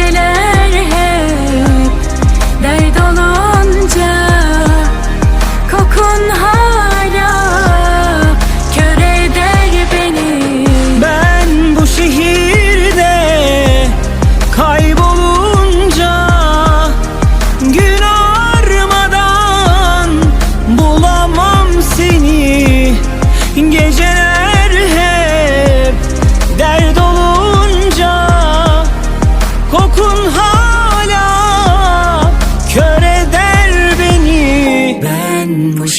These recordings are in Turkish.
Geceler hep dert olunca Kokun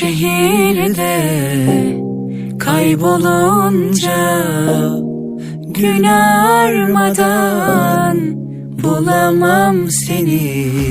şehirde kaybolunca Gün armadan bulamam seni